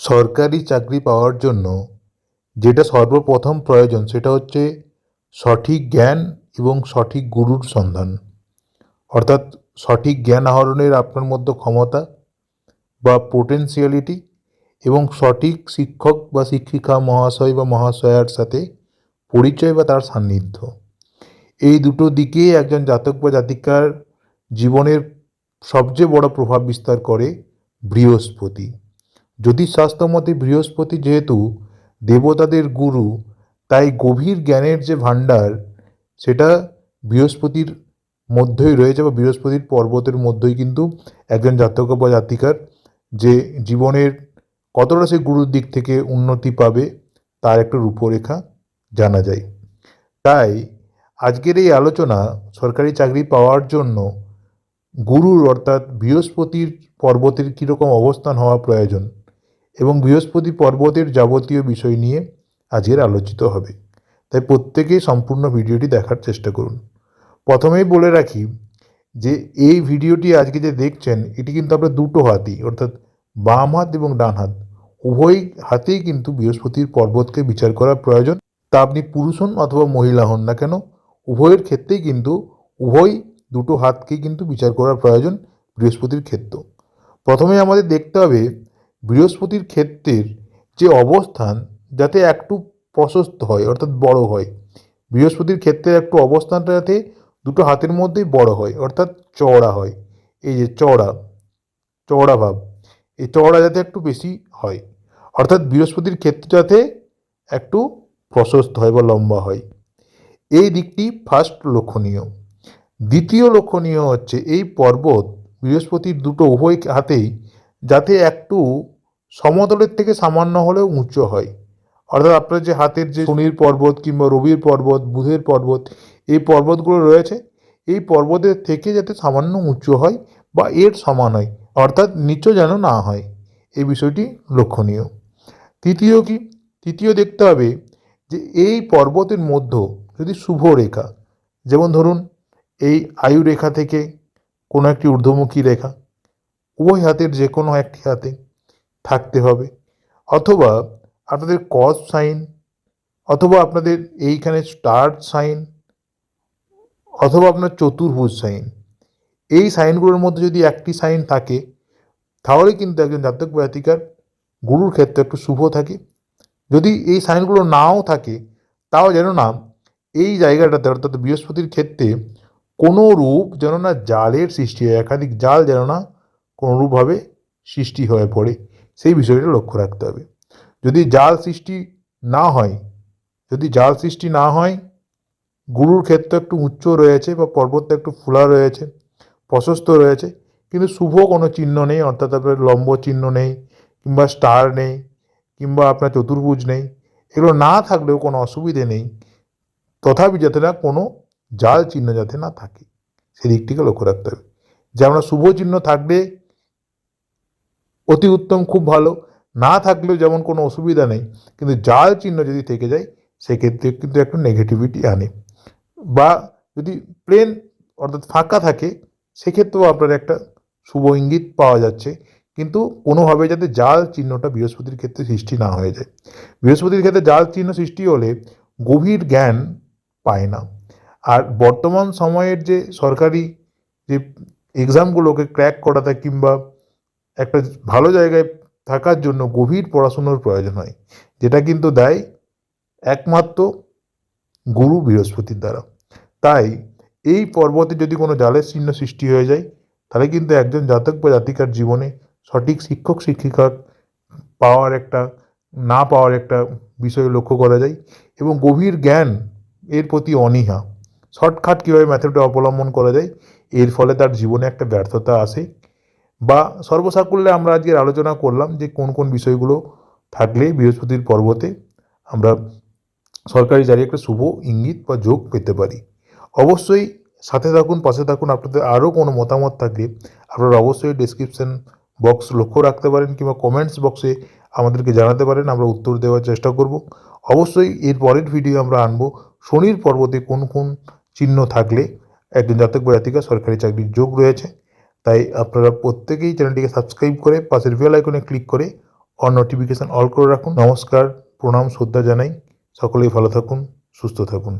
সরকারি চাকরি পাওয়ার জন্য যেটা সর্বপ্রথম প্রয়োজন সেটা হচ্ছে সঠিক জ্ঞান এবং সঠিক গুরুর সন্ধান। অর্থাৎ সঠিক জ্ঞান আহরণের আপনার মধ্যে ক্ষমতা বা পোটেন্সিয়ালিটি এবং সঠিক শিক্ষক বা শিক্ষিকা, মহাশয় বা মহাশয়ার সাথে পরিচয় বা তার সান্নিধ্য। এই দুটো দিকে একজন জাতক বা জাতিকার জীবনের সবচেয়ে বড় প্রভাব বিস্তার করে বৃহস্পতি। জ্যোতিষশাস্ত্র মতে বৃহস্পতি যেহেতু দেবতাদের গুরু, তাই গভীর জ্ঞানের যে ভাণ্ডার, সেটা বৃহস্পতির মধ্যেই রয়েছে বা বৃহস্পতির পর্বতের মধ্যেই কিন্তু একজন জাতক বা জাতিকার যে জীবনের কতটা সে গুরুর দিক থেকে উন্নতি পাবে, তার একটা রূপরেখা জানা যায়। তাই আজকের এই আলোচনা সরকারি চাকরি পাওয়ার জন্য গুরুর অর্থাৎ বৃহস্পতির পর্বতের কীরকম অবস্থান হওয়া প্রয়োজন এবং বৃহস্পতি পর্বতের যাবতীয় বিষয় নিয়ে আজকের আলোচিত হবে। তাই প্রত্যেকেই সম্পূর্ণ ভিডিওটি দেখার চেষ্টা করুন। প্রথমেই বলে রাখি যে, এই ভিডিওটি আজকে যে দেখছেন, এটি কিন্তু আপনার দুটো হাতই অর্থাৎ বাম হাত এবং ডান হাত। উভয় হাতেই কিন্তু বৃহস্পতির পর্বতকে বিচার করা প্রয়োজন। তা আপনি পুরুষ হন অথবা মহিলা হন না কেন, উভয়ের ক্ষেত্রেই কিন্তু উভয় দুটো হাতকেই কিন্তু বিচার করা প্রয়োজন বৃহস্পতির ক্ষেত্র। প্রথমে আমাদের দেখতে হবে বৃহস্পতির ক্ষেত্রের যে অবস্থান, যাতে একটু প্রশস্ত হয়, অর্থাৎ বড় হয়। বৃহস্পতির ক্ষেত্রে একটু অবস্থানটা যাতে দুটো হাতের মধ্যেই বড় হয়, অর্থাৎ চওড়া হয়। এই যে চওড়া চওড়া ভাব, এই চওড়া যাতে একটু বেশি হয়। অর্থাৎ বৃহস্পতির ক্ষেত্রে যাতে একটু প্রশস্ত হয় বা লম্বা হয়। এই দিকটি ফার্স্ট লক্ষণীয়। দ্বিতীয় লক্ষণীয় হচ্ছে এই পর্বত বৃহস্পতির দুটো উভয় হাতেই যাতে একটু সমতলের থেকে সামান্য হলেও উঁচু হয়। অর্থাৎ আপনার যে হাতের যে শনির পর্বত কিংবা রবির পর্বত, বুধের পর্বত, এই পর্বতগুলো রয়েছে, এই পর্বতের থেকে যাতে সামান্য উঁচু হয় বা এর সমান হয়, অর্থাৎ নিচু যেন না হয়। এই বিষয়টি লক্ষণীয়। তৃতীয় কি? তৃতীয় দেখতে হবে যে এই পর্বতের মধ্য যদি শুভ রেখা, যেমন ধরুন এই আয়ু রেখা থেকে কোনো একটি ঊর্ধ্বমুখী রেখা উভয় হাতের যে কোনো একটি হাতে থাকতে হবে। অথবা আপনাদের কস সাইন অথবা আপনাদের এইখানে স্টার সাইন অথবা আপনার চতুর্ভুজ সাইন এই সাইনগুলোর মধ্যে যদি একটি সাইন থাকে, তাহলে কিন্তু একজন জাতক বা জাতিকার গুরুর ক্ষেত্রে একটু শুভ থাকে। যদি এই সাইনগুলো নাও থাকে, তাও যেন না এই জায়গাটাতে, অর্থাৎ বৃহস্পতির ক্ষেত্রে কোনো রূপ যেন না জালের সৃষ্টি হয়, একাধিক জাল যেন না কোনোরূপভাবে সৃষ্টি হয়ে পড়ে, সেই বিষয়টা লক্ষ্য রাখতে হবে। যদি জাল সৃষ্টি না হয়, যদি জাল সৃষ্টি না হয়, গুরুর ক্ষেত্রে একটু উচ্চ রয়েছে বা পর্বতটা একটু ফোলা রয়েছে, প্রশস্ত রয়েছে, কিন্তু শুভ কোনো চিহ্ন নেই, অর্থাৎ আপনার লম্ব চিহ্ন নেই, কিংবা স্টার নেই, কিংবা আপনার চতুর্ভুজ নেই, এগুলো না থাকলেও কোনো অসুবিধে নেই, তথাপি যাতে না কোনো জাল চিহ্ন যাতে না থাকে। সেদিকটিকে লক্ষ্য রাখতে হবে। যে আমরা শুভ চিহ্ন থাকলে অতি উত্তম, খুব ভালো। না থাকলেও যেমন কোনো অসুবিধা নেই, কিন্তু জাল চিহ্ন যদি থেকে যায়, সেক্ষেত্রে কিন্তু একটু নেগেটিভিটি আনে। বা যদি প্লেন অর্থাৎ ফাঁকা থাকে, সেক্ষেত্রেও আপনার একটা শুভ ইঙ্গিত পাওয়া যাচ্ছে। কিন্তু কোনোভাবে যাতে জাল চিহ্নটা বৃহস্পতির ক্ষেত্রে সৃষ্টি না হয়ে যায়। বৃহস্পতির ক্ষেত্রে জাল চিহ্ন সৃষ্টি হলে গভীর জ্ঞান পায় না। আর বর্তমান সময়ের যে সরকারি যে এক্সামগুলোকে ক্র্যাক করাতে কিংবা একটা ভালো জায়গায় থাকার জন্য গভীর পড়াশুনোর প্রয়োজন হয়, যেটা কিন্তু দেয় একমাত্র গুরু বৃহস্পতির দ্বারা। তাই এই পর্বতে যদি কোনো জালের চিহ্ন সৃষ্টি হয়ে যায়, তাহলে কিন্তু একজন জাতক বা জাতিকার জীবনে সঠিক শিক্ষক, শিক্ষিকার পাওয়ার একটা, না পাওয়ার একটা বিষয় লক্ষ্য করা যায় এবং গভীর জ্ঞান এর প্রতি অনীহা। শর্টকাট কীভাবে মেথডটা অবলম্বন করা যায়, এর ফলে তার জীবনে একটা ব্যর্থতা আসে। বা সর্বসাকুল্যে আমরা আজকের আলোচনা করলাম যে কোন কোন বিষয়গুলো থাকলে বৃহস্পতির পর্বতে আমরা সরকারি জারি একটা শুভ ইঙ্গিত বা যোগ পেতে পারি। অবশ্যই সাথে থাকুন, পাশে থাকুন, আপনাদের আরও কোনো মতামত থাকলে আপনারা অবশ্যই ডিসক্রিপশন বক্স লক্ষ্য রাখতে পারেন কিংবা কমেন্টস বক্সে আমাদেরকে জানাতে পারেন, আমরা উত্তর দেওয়ার চেষ্টা করব। অবশ্যই এর পরের ভিডিও আমরা আনব শনির পর্বতে কোন কোন চিহ্ন থাকলে একজন জাতক বা জাতিকা সরকারি চাকরির যোগ রয়েছে। তাই আপনারা প্রত্যেকেই চ্যানেলটিকে সাবস্ক্রাইব করে পাশের বেল আইকনে ক্লিক করে অন নোটিফিকেশান অল করে রাখুন। নমস্কার, প্রণাম, শ্রদ্ধা জানাই। সকলেই ভালো থাকুন, সুস্থ থাকুন।